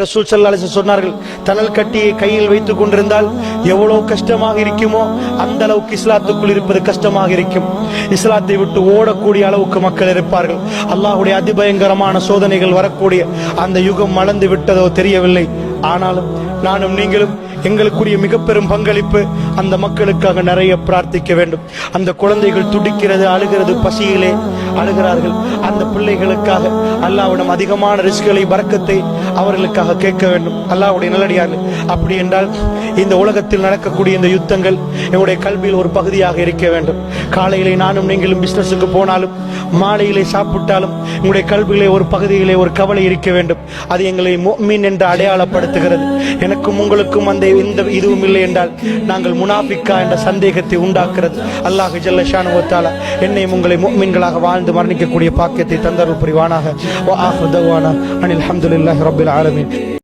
ரசூல் சல்லாலிசன் சொன்னார்கள் தணல் கட்டியை கையில் வைத்துக் கொண்டிருந்தால் எவ்வளவு கஷ்டமாக இருக்குமோ அந்த அளவுக்கு இஸ்லாத்துக்குள் இருப்பது கஷ்டமாக இருக்கும். இஸ்லாத்தை விட்டு ஓடக்கூடிய அளவுக்கு மக்கள் இருப்பார்கள். அல்லாஹுடைய அதிபயங்கரமான சோதனைகள் வரக்கூடிய அந்த யுகம் மலர்ந்து விட்டதோ தெரியவில்லை. ஆனாலும் நானும் நீங்களும் எங்களுக்குரிய மிக பெரும் பங்களிப்பு அந்த மக்களுக்காக நிறைய பிரார்த்திக்க வேண்டும். அந்த குழந்தைகள் துடிக்கிறது அழுகிறது பசியிலே அழுகிறார்கள். அந்த பிள்ளைகளுக்காக அல்லாவிடம் அதிகமான ரிஸ்களை வரக்கத்தை அவர்களுக்காக கேட்க வேண்டும். அல்லாவுடைய நல்லடியார்கள் அப்படி என்றால் இந்த உலகத்தில் நடக்கக்கூடிய இந்த யுத்தங்கள் எங்களுடைய கல்வியில் ஒரு பகுதியாக இருக்க வேண்டும். காலையிலே நானும் நீங்களும் பிசினஸுக்கு போனாலும் மாலையிலே சாப்பிட்டாலும் எங்களுடைய கல்வியிலே ஒரு பகுதியிலே ஒரு கவலை இருக்க வேண்டும். அது எங்களை மீன் என்று அடையாளப்படுத்துகிறது. எனக்கும் உங்களுக்கும் அந்த இந்த இதுவும் இல்லை என்றால் நாங்கள் முனாஃபிக்கா என்ற சந்தேகத்தை உண்டாக்குறது அல்லாஹ் ஜல்லஷானுவத்தால என்னையும் உங்களை மீன்களாக வாழ்ந்து மரணிக்கக்கூடிய பாக்கியத்தை தந்தருள் புரிவானாக. அனில் ஹம்துலில்லாஹி ரப்பில் العالمين